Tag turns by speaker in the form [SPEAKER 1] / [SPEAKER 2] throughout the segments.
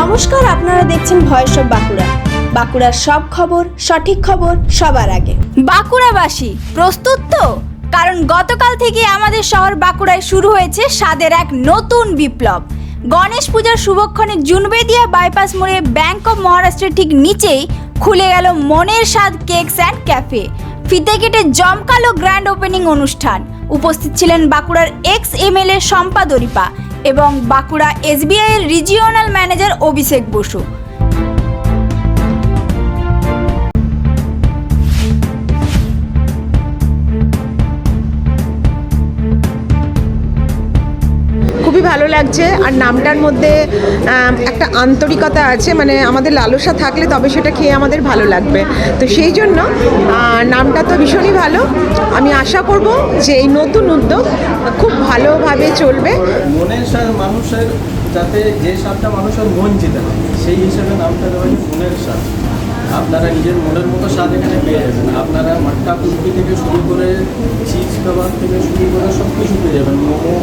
[SPEAKER 1] নমস্কার, আপনারা দেখছেন ভয়েস অফ বাঁকুড়া। বাঁকুড়ার সব খবর, সঠিক খবর সবার আগে।
[SPEAKER 2] বাঁকুড়াবাসী, প্রস্তুত তো? কারণ গতকাল থেকে আমাদের শহর বাঁকুড়ায় শুরু হয়েছে স্বাদের এক নতুন বিপ্লব। গণেশ পূজার শুভক্ষণে জুনবেদিয়া বাইপাস মোড়ে ব্যাংক অফ মহারাষ্ট্রের ঠিক নিচেই খুলে গেল মনের স্বাদ কেকস অ্যান্ড ক্যাফে। ফিতে কেটে জমকালো গ্র্যান্ড ওপেনিং অনুষ্ঠান। উপস্থিত ছিলেন বাঁকুড়ার এক্স এমএলএ শম্পা দরিপা এবং বাঁকুড়া এসবিআইয়ের রিজিওনাল ম্যানেজার অভিষেক বসু।
[SPEAKER 3] ভালো লাগছে। আর নামটার মধ্যে একটা আন্তরিকতা আছে মানে আমাদের লালসা থাকলে তবে সেটা খেয়ে আমাদের ভালো লাগবে। তো সেই জন্য নামটা তো ভীষণই ভালো। আমি আশা করব যে এই নতুন উদ্যোগ খুব ভালোভাবে চলবে।
[SPEAKER 4] মনের মানুষের, যাতে যে স্বাদটা মানুষের মন যেতে সেই হিসেবে নামটা দেওয়া মনের স্বাদ। আপনারা নিজের মনের মতো স্বাদ এখানে পেয়ে যাবেন। আপনারা মাট্টা কুলফি থেকে শুরু করে চিজ কাবাব থেকে শুরু করে সব কিছু পেয়ে যাবেন। Momo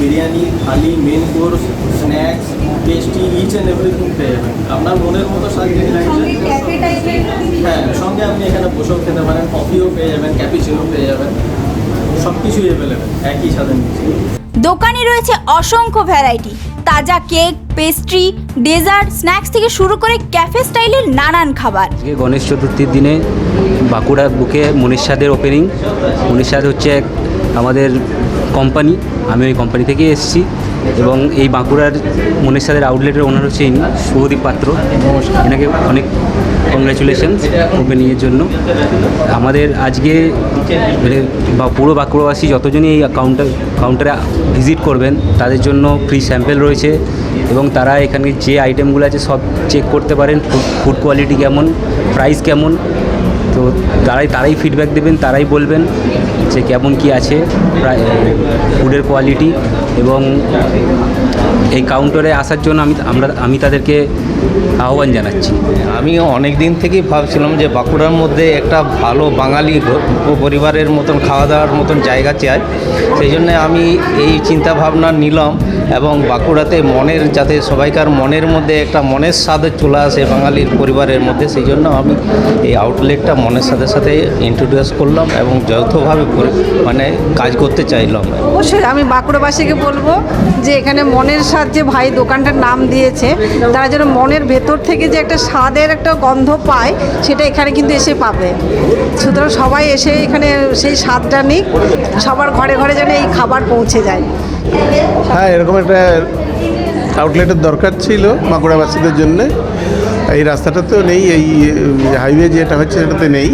[SPEAKER 4] biryani thali main course snacks pastry each and everything পেয়ে যাবেন। আপনার মনের মতো স্বাদ লাগছে হ্যাঁ সঙ্গে আপনি এখানে বসেও খেতে পারেন কফিও পেয়ে যাবেন ক্যাপিচিনো পেয়ে যাবেন সব কিছুই অ্যাভেলেবেল একই নিচে
[SPEAKER 2] দোকানে রয়েছে অসংখ্য ভ্যারাইটি তাজা কেক পেস্ট্রি ডেজার্ট স্ন্যাক্স থেকে শুরু করে ক্যাফে স্টাইলের নানান খাবার।
[SPEAKER 5] আজকে গণেশ চতুর্থীর দিনে বাঁকুড়ার বুকে মনীষাদের ওপেনিং মনীষাদ হচ্ছে এক আমাদের কোম্পানি আমি ওই কোম্পানি থেকে এসেছি এবং এই বাঁকুড়ার মনীষাদের আউটলেটের ওনার হচ্ছে ইনি, শুভদীপ পাত্র। এনাকে অনেক কংগ্রাচুলেশন ওপেনিংয়ের জন্য। আমাদের আজকে মানে বা পুরো বাঁকুড়াবাসী যতজনই এই কাউন্টার কাউন্টারে ভিজিট করবেন, তাদের জন্য ফ্রি স্যাম্পেল রয়েছে এবং তারা এখানে যে আইটেমগুলো আছে সব চেক করতে পারেন ফুড কোয়ালিটি কেমন প্রাইস কেমন। তো তারাই তারাই ফিডব্যাক দেবেন, তারাই বলবেন। যে কেমন কি আছে ফুডের কোয়ালিটি এবং এই কাউন্টারে আসার জন্য আমি, আমরা, আমি তাদেরকে আহ্বান জানাচ্ছি।
[SPEAKER 6] আমি অনেক দিন থেকেই ভাবছিলাম যে বাঁকুড়ার মধ্যে একটা ভালো বাঙালি পরিবারের মতন, খাওয়া দাওয়ার মতন জায়গা চাই। সেই জন্য আমি এই চিন্তা ভাবনা নিলাম। এবং বাঁকুড়াতে মনের যাতে সবাইকার মনের মধ্যে একটা মনের স্বাদ চলে আসে বাঙালির পরিবারের মধ্যে সেই জন্য আমি এই আউটলেটটা মনের সাথে সাথে ইন্ট্রোডিউস করলাম এবং যৌথভাবে মানে কাজ করতে চাইলাম।
[SPEAKER 7] অবশ্যই আমি বাঁকুড়াবাসীকে বলব যে এখানে মনের স্বাদ যে ভাই দোকানটার নাম দিয়েছে তারা যেন মনের ভেতর থেকে যে একটা স্বাদের একটা গন্ধ পায় সেটা এখানে কিন্তু এসে পাবে। সুতরাং সবাই এসে এখানে সেই স্বাদটা নিক সবার ঘরে ঘরে যেন এই খাবার পৌঁছে যায়।
[SPEAKER 8] হ্যাঁ এরকম একটা আউটলেটের দরকার ছিল বাঁকুড়াবাসীদের জন্য। এই রাস্তাটা তো নেই, এই হাইওয়ে যেটা হচ্ছে সেটাতে নেই।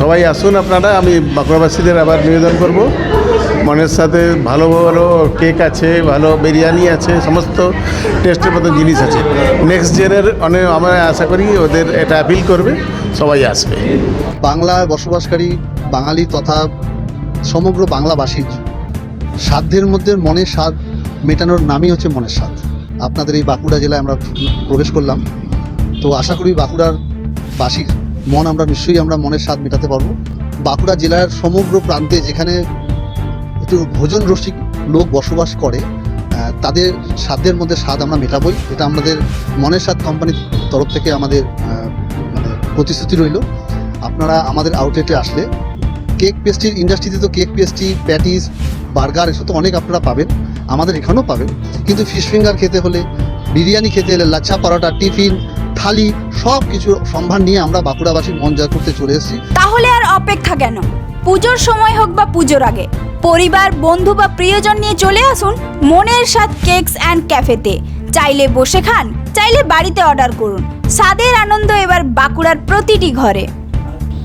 [SPEAKER 8] সবাই আসুন আপনারা, আমি বাঁকুড়াবাসীদের আবার নিবেদন করব। মনের সাথে ভালো ভালো কেক আছে, ভালো বিরিয়ানি আছে, সমস্ত টেস্টের মতো জিনিস আছে। নেক্সট জেনের অনেক আমরা আশা করি ওদের এটা অ্যাপিল করবে, সবাই আসবে।
[SPEAKER 9] বাংলায় বসবাসকারী বাঙালি তথা সমগ্র বাংলাভাষীর সাধ্যের মধ্যে মনের স্বাদ মেটানোর নামই হচ্ছে মনের স্বাদ। আপনাদের এই বাঁকুড়া জেলায় আমরা প্রবেশ করলাম। তো আশা করি বাঁকুড়ার বাসীর মন আমরা নিশ্চয়ই আমরা মনের স্বাদ মেটাতে পারব। বাঁকুড়া জেলার সমগ্র প্রান্তে যেখানে একটু ভোজন রসিক লোক বসবাস করে তাদের স্বাদের মধ্যে স্বাদ আমরা মেটাবই। এটা আমাদের মনের স্বাদ কোম্পানির তরফ থেকে আমাদের মানে প্রতিশ্রুতি রইল। আপনারা আমাদের আউটলেটে আসলে কেক পেস্ট্রির ইন্ডাস্ট্রিতে তো কেক পেস্ট্রি প্যাটিস বার্গার, এসব তো অনেক আপনারা পাবেন, আমাদের এখানেও পাবেন। কিন্তু ফিশ ফিঙ্গার খেতে হলে, বিরিয়ানি খেতে হলে, লাচ্ছা পরোটা, টিফিন, থালি, সব কিছু সম্ভার নিয়ে আমরা বাঁকুড়াবাসীর মন জয় করতে চলে এসেছি।
[SPEAKER 2] তাহলে আর অপেক্ষা কেন? পুজোর সময় হোক বা পুজোর আগে, পরিবার, বন্ধু বা প্রিয়জন নিয়ে চলে আসুন মনের স্বাদ কেকস অ্যান্ড ক্যাফেতে। চাইলে বসে খান, চাইলে বাড়িতে অর্ডার করুন। স্বাদের আনন্দ এবার বাঁকুড়ার প্রতিটি ঘরে।